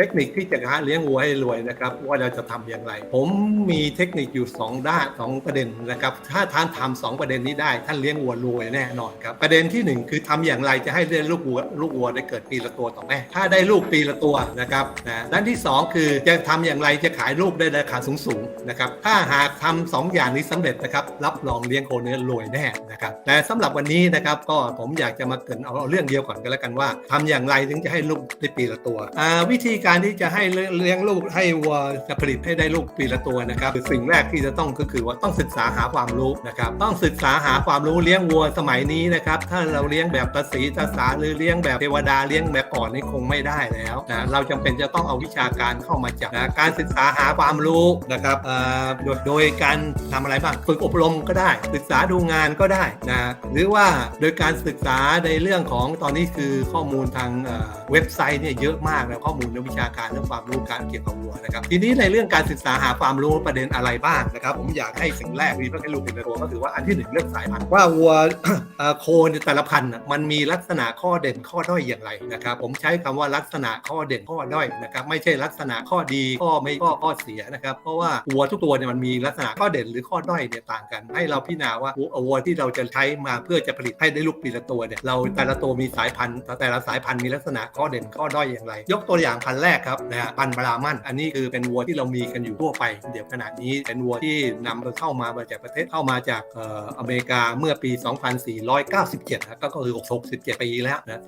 เทคนิคที่จะหาเลี้ยงวัวให้รวยนะครับว่าเราจะทำอย่างไร ผมมีเทคนิคอยู่ 2 ด้านสองประเด็นนะครับถ้าท่านทำสองประเด็นนี้ได้ ท่านเลี้ยงวัวรวยแน่นอนครับประเด็นที่หนึ่งคือทำอย่างไรจะให้เลี้ยงลูกวัวลูกวัวได้เกิดปีละตัวต่อแม่ถ้าได้ลูกปีละตัวนะครับนะด้านที่สองคือจะทำอย่างไรจะขายลูกได้ราคาสูงๆนะครับถ้าหากทำสองอย่างนี้สำเร็จนะครับรับรองเลี้ยงโคเนื้อรวยแน่นะครับแต่สำหรับวันนี้นะครับก็ผมอยากจะมาเกินเอาเรื่องเดียวก่อนกันแล้วกันว่าทำอย่างไรถึงจะให้ลูกได้ปีละตัววิธีการการที่จะให้เลี้ยงลูกให้วัวจะผลิตให้ได้ลูกปีละตัวนะครับสิ่งแรกที่จะต้องก็คือว่าต้องศึกษาหาความรู้นะครับต้องศึกษาหาความรู้เลี้ยงวัวสมัยนี้นะครับถ้าเราเลี้ยงแบบตาสีตาสาหรือเลี้ยงแบบเทวดาเลี้ยงแบบก่อนนี่คงไม่ได้แล้วนะเราจำเป็นจะต้องเอาวิชาการเข้ามาจับนะการศึกษาหาความรู้นะครับโดยโดยการทำอะไรบ้างฝึกอบรมก็ได้ ศึกษาดูงานก็ได้นะหรือว่าโดยการศึกษาในเรื่องของตอนนี้คือข้อมูลทางเว็บไซต์เนี่ยเยอะมากนะข้อมูลวิชาการเรื่องความรู้การเกี่ยวกับวัวนะครับ ทีนี้ในเรื่องการศึกษาหาความรู้ประเด็นอะไรบ้างนะครับ ผมอยากให้สิ่งแรกที่ต้องให้ลูกเป็นตัวก็คือว่าอันที่หนึ่งเรื่องสายพันธุ์ว่าวัวโคนแต่ละพันธุ์มันมีลักษณะข้อเด่นข้อด้อยอย่างไรนะครับ ผมใช้คำว่าลักษณะข้อเด่นข้อด้อยนะครับ ไม่ใช่ลักษณะข้อดีข้อไม่ข้อข้อเสียนะครับ เพราะว่าวัวทุกตัวเนี่ยมันมีลักษณะข้อเด่นหรือข้อด้อยเนี่ยต่างกัน ให้เราพิจารณาว่าวัววัวที่เราจะใช้มาเพื่อจะผลิตให้ได้ลูกปีละตัวเนี่ยเราแต่ละตัวมีสายพันธุ์แต่ละสายพันธุ์มีลักษณะข้อเด่นข้อด้อยอย่างไร ยกตัวอย่างพันธุ์แรกครับนะฮะพันธุ์บรามัน อันนี้คือเป็นวัวที่เรามีกันอยู่ทั่วไป เดี๋ยวขณะนี้เป็นวัวที่นำเข้ามาจากประเทศเข้ามาจากเอ่ออเมริกาเมื่อปี 2497นะก็คือ 67 ปีแล้วนะ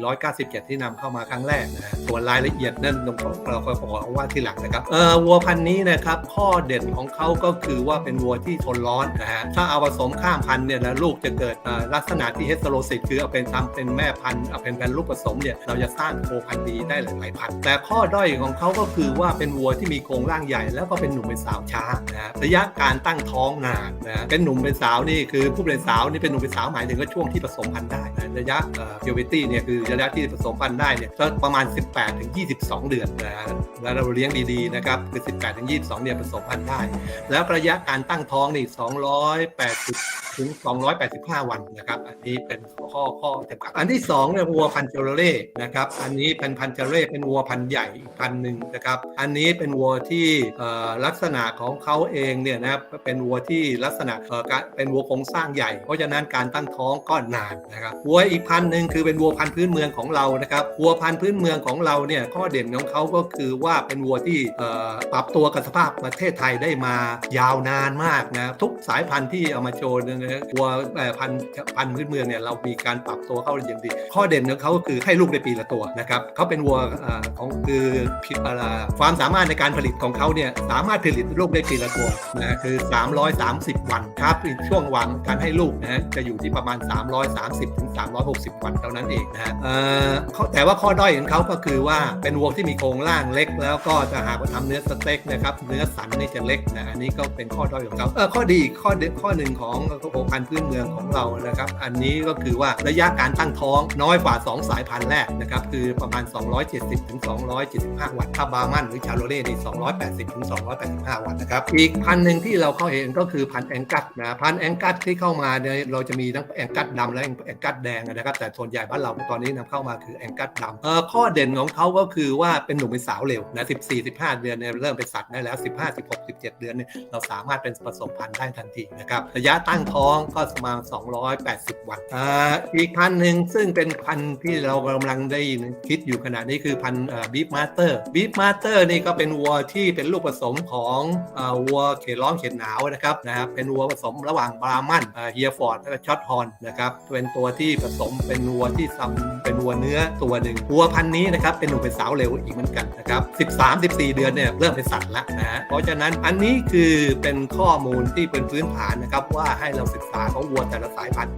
2497 ที่นำเข้ามาครั้งแรกนะส่วนรายละเอียดนั่นเราก็ขอว่าที่หลังนะครับเอ่อวัวพันธุ์นี้นะครับข้อเด่นของเขาก็คือว่าเป็นวัวที่ทนร้อนนะฮะถ้าเอาผสมข้ามพันธุ์เนี่ยนะลูกจะเกิดลักษณะที่เฮสโตโรซิสคือเอาเป็นทำเป็นแม่พันธุ์เอาเป็นเป็นลูกผสมเนี่ยเราจะสร้างโคพันธุ์ดีได้หลายพันธุ์แต่ข้อด้อยของเขาก็คือว่าเป็นวัวที่มีโครงร่างใหญ่ แล้วก็เป็นหนุ่มเป็นสาวช้านะระยะการตั้งท้องนานนะเป็นหนุ่มเป็นสาวนี่คือผู้เป็นสาวนี่เป็นหนุ่มเป็นสาวหมายถึงว่าช่วงที่ผสมพันธุ์ได้นะระยะเอ่อ puberty เนี่ยคือระยะที่ผสมพันธุ์ได้เนี่ยก็ประมาณ 18ถึง22 เดือนนะฮะแล้วเราเลี้ยงดีๆนะครับคือ18ถึง22เดือนผสมพันธุ์ได้ แล้วระยะการตั้งท้องนี่280ถึง 285 วันนะครับ อันนี้เป็นข้อข้อจำกัดอันที่2เนี่ยวัวพันเจโรเล่นะครับ อันนี้เป็นพันเจโรเล่เป็นวัวพันธุ์ใหญ่อีกพันหนึ่งนะครับ อันนี้เป็นวัวที่ลักษณะของเขาเองเนี่ยนะครับเป็นวัวที่ลักษณะเป็นวัวโครงสร้างใหญ่ เพราะฉะนั้นการตั้งท้องก็นานนะครับวัวอีกพันหนึ่งคือเป็นวัวพันธุ์พื้นเมืองของเรานะครับวัวพันธุ์พื้นเมืองของเราเนี่ยข้อเด่นของเขาก็คือว่าเป็นวัวที่ปรับตัวกับสภาพประเทศไทยได้มายาวนานมากนะทุกสายพันธุ์ที่เอามาโชว์เนี่ยนะวัวพันธุ์พันธุ์พื้นเมืองเนี่ยเรามีการปรับตัวเข้าอย่างดี ข้อเด่นของเขาก็คือให้ลูกได้ปีละตัวนะครับเขาเป็นวัวของคือผิดเอ่อความสามารถในการผลิตของเขาเนี่ยสามารถผลิตลูกได้ปีละตัวนะคือ 330 วันครับช่วงวังการให้ลูกนะจะอยู่ที่ประมาณ 330ถึง360 วันเท่านั้นเองนะฮะแต่ว่าข้อด้อยของเขาก็คือว่าเป็นวัวที่มีโครงร่างเล็ก แล้วก็จะหากว่าทำเนื้อสเต็กนะครับเนื้อสันนี่จะเล็กนะอันนี้ก็เป็นข้อด้อยของเขาเออข้อดีข้อเด่นข้อหนึ่งของโคพันธุ์พื้นเมืองของเรานะครับ อันนี้ก็คือว่าระยะการตั้งท้องน้อยกว่า 2 สายพันธุ์แรกนะครับคือประมาณ 270ถึง275 วันถ้าบาร์มันหรือชาโรเล่นี่280 ถึง 285 วันนะครับ อีกพันธุ์หนึ่งที่เราเข้าเห็นก็คือพันธุ์แองกัสนะ พันธุ์แองกัสที่เข้ามาเนี่ยเราจะมีทั้งแองกัสดำและแองกัสแดงนะครับ แต่ส่วนใหญ่บ้านเราตอนนี้นำเข้ามาคือแองกัสดำเออข้อเด่นของเขาก็คือว่าเป็นหนุ่มเป็นสาวเร็วนะ14 15 เดือนเนี่ยเริ่มเป็นสัตว์ได้แล้ว 15 16 17 เดือนเนี่ยเราสามารถเป็นผสมพันธุ์ได้ทันทีนะครับ ระยะตั้งท้องก็ประมาณ 280 วันอ่าอีกพันธุ์หนึ่งซึ่งเป็นพันธุ์ที่เรากำลังได้คิดอยู่ขณะนี้คือพันธุ์บีฟมาสเตอร์บีฟมาสเตอร์นี่ก็เป็นวัวที่เป็นลูกผสมของอวัวเขตร้อนเขตหนาวนะครับนะครับเป็นวัวผสมระหว่างบรามันเฮียฟอร์ดและช็อตฮอนนะครับเป็นตัวที่ผสมเป็นวัวที่ซ้ำเป็นวัวเนื้อตัวหนึ่งวัวพันนี้นะครับเป็นหนุ่มเป็นสาวเร็วอีกเหมือนกันนะครับ13 14 เดือนเนี่ยเริ่มเป็นสัตว์แล้วนะฮะเพราะฉะนั้นอันนี้คือเป็นข้อมูลที่เป็นพื้นฐานนะครับว่าให้เราศึกษาของวัวแต่ละสายพันธุ์